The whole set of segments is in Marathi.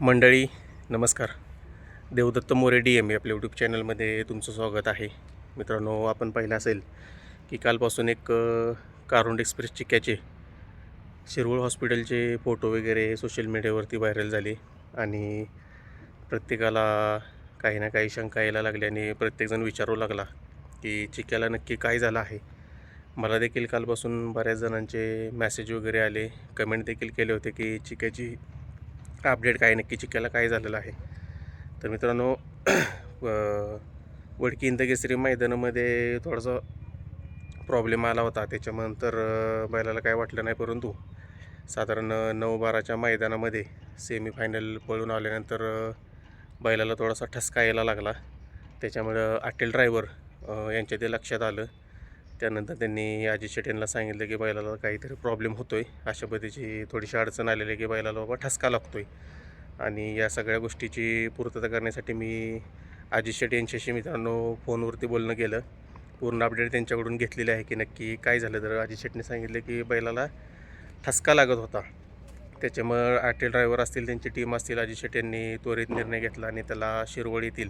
मंडळी नमस्कार. देवदत्त मोरे डी एम आपल्या यूट्यूब चॅनलमध्ये तुमचं स्वागत आहे. मित्रांनो आपण पाहिलं असेल की कालपासून एक कारुंड एक्सप्रेस चिक्याचे शिरवळ हॉस्पिटलचे फोटो वगैरे सोशल मीडियावरती व्हायरल झाले आणि प्रत्येकाला काही ना काही शंका यायला लागली आणि प्रत्येकजण विचारू लागला की चिक्याला नक्की काय झालं आहे. मला देखील कालपासून बऱ्याच जणांचे मॅसेज वगैरे आले कमेंट देखील केले होते की चिक्याची का अपडेट काय नक्की चिक्याला काय झालेलं आहे? तर मित्रांनो वडकी इंदकेसरी मैदानामध्ये थोडासा प्रॉब्लेम आला होता. त्याच्यानंतर बैलाला काय वाटलं नाही परंतु साधारण नऊ बाराच्या मैदानामध्ये सेमीफायनल पळून आल्यानंतर बैलाला थोडासा ठसका यायला लागला. त्याच्यामुळं अटेल ड्रायव्हर यांच्या ते लक्षात आलं. त्यानंतर त्यांनी अजित शेट सांगितलं की बैलाला काहीतरी प्रॉब्लेम होतो आहे अशा पद्धतीची थोडीशी अडचण आलेली आहे की बैलाला बाबा ठसका लागतो आहे आणि या सगळ्या गोष्टीची पूर्तता करण्यासाठी मी अजित शेट यांच्याशी मित्रांनो फोनवरती बोलणं केलं. पूर्ण अपडेट त्यांच्याकडून घेतलेली आहे की नक्की काय झालं. तर अजित शेटने सांगितलं की बैलाला ठसका लागत होता. त्याच्यामुळं आटेल ड्रायव्हर असतील त्यांची टीम असतील अजित शेट यांनी त्वरित निर्णय घेतला आणि त्याला शिरवळ येथील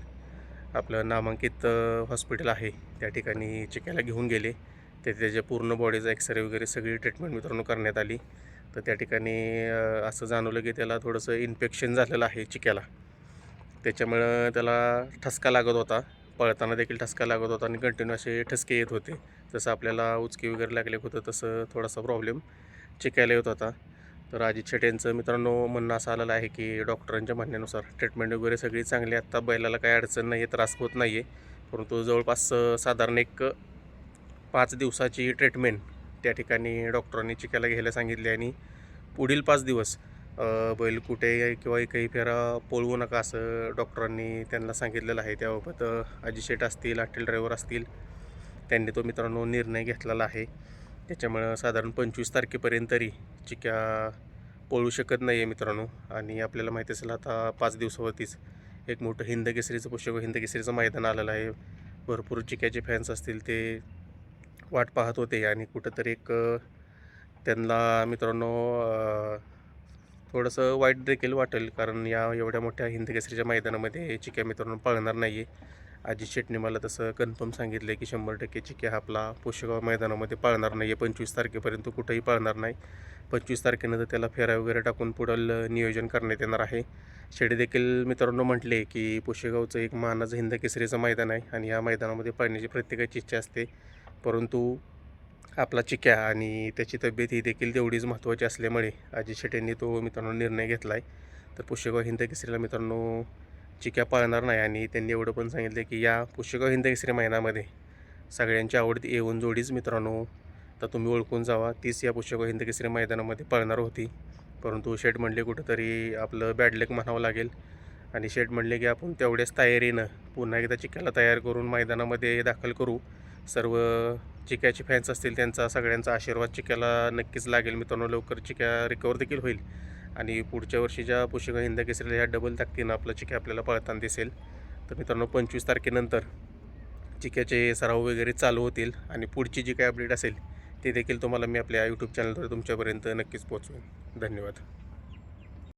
आपलं नामांकित हॉस्पिटल आहे. त्या ठिकाणी चिक्याला घेऊन गेले. ते त्याच्या पूर्ण बॉडीचा एक्सरे वगैरे सगळी ट्रीटमेंट मित्रांनो करण्यात आली. तर त्या ठिकाणी असं जाणवलं की त्याला थोडंसं इन्फेक्शन झालेलं आहे चिक्याला. त्याच्यामुळं त्याला ठसका लागत होता. पळताना देखील ठसका लागत होता आणि कंटिन्यू असे ठसके येत होते. जसं आपल्याला उचकी वगैरे लागले होतं तसं थोडासा प्रॉब्लेम चिकायला येत होता. तर अजित शेट यांचं मित्रांनो म्हणणं असं आलेलं आहे की डॉक्टरांच्या म्हणण्यानुसार ट्रीटमेंट वगैरे सगळी चांगली आत्ता बैलाला काही अडचण नाही आहे त्रास होत नाही आहे परंतु जवळपास साधारण एक पाच दिवसाची ट्रीटमेंट त्या ठिकाणी डॉक्टरांनी चिकायला घ्यायला सांगितली आणि पुढील पाच दिवस बैल कुठे किंवा काही फेरा पळवू नका असं डॉक्टरांनी त्यांना सांगितलेलं आहे. त्याबाबत अजित शेट असतील अटेल ड्रायव्हर असतील त्यांनी तो मित्रांनो निर्णय घेतलेला आहे. त्याच्यामुळं साधारण पंचवीस तारखेपर्यंत तरी चिक्या पळू शकत नाही आहे मित्रांनो. आणि आपल्याला माहिती असेल आता पाच दिवसावरतीच एक मोठं हिंदकेसरीचं पुस्तक हिंदकेसरीचं मैदान आलेलं आहे. भरपूर चिक्याचे फॅन्स असतील ते वाट पाहत होते आणि कुठंतरी एक त्यांना मित्रांनो थोडंसं वाईट देखील वाटेल. कारण या एवढ्या मोठ्या हिंदकेसरीच्या मैदानामध्ये चिक्या मित्रांनो पळणार नाही आहे अजित शेटने मला तसं कन्फर्म सांगितलं की शंभर टक्के चिक्या हा आपला पुष्यगाव मैदानामध्ये पाळणार नाही आहे पंचवीस तारखेपर्यंत कुठंही पाळणार नाही. पंचवीस तारखेनंतर त्याला फेऱ्या वगैरे टाकून पुढील नियोजन करण्यात येणार आहे. शेडे देखील मित्रांनो म्हटले की पुशेगावचं एक मानाचं हिंद केसरीचं मैदान आहे आणि या मैदानामध्ये पाळण्याची प्रत्येकाची इच्छा असते. परंतु आपला चिक्या आणि त्याची तब्येत ही देखील तेवढीच महत्त्वाची असल्यामुळे अजित शेटेंनी तो मित्रांनो निर्णय घेतला आहे तर पुष्यगाव हिंद केसरीला मित्रांनो चिक्या पाळणार नाही आणि त्यांनी एवढं पण सांगितलं की या पुष्कळ हिंद केसरी महिन्यामध्ये सगळ्यांची आवडती येऊन जोडीच मित्रांनो. तर तुम्ही ओळखून जावा तीच या पुष्कळ हिंद केसरी मैदानामध्ये पळणार होती. परंतु शेट म्हणले कुठंतरी आपलं बॅडलेक म्हणावं लागेल. आणि शेट म्हणले की आपण तेवढ्याच तयारीनं पुन्हा एकदा चिक्याला तयार करून मैदानामध्ये दाखल करू. सर्व चिक्याचे फॅन्स असतील त्यांचा सगळ्यांचा आशीर्वाद चिक्याला नक्कीच लागेल. मित्रांनो लवकर चिक्या रिकवर देखील होईल. आणि पुढच्या वर्षीच्या पोषक हिंद केसरीला ह्या डबल ताकदीनं आपलं चिक्या आपल्याला पळताना दिसेल. तर मित्रांनो पंचवीस तारखेनंतर चिक्याचे सराव वगैरे चालू होतील आणि पुढची जी काही अपडेट असेल ते देखील तुम्हाला मी आपल्या यूट्यूब चॅनलद्वारे तुमच्यापर्यंत नक्कीच पोहोचवेन. धन्यवाद.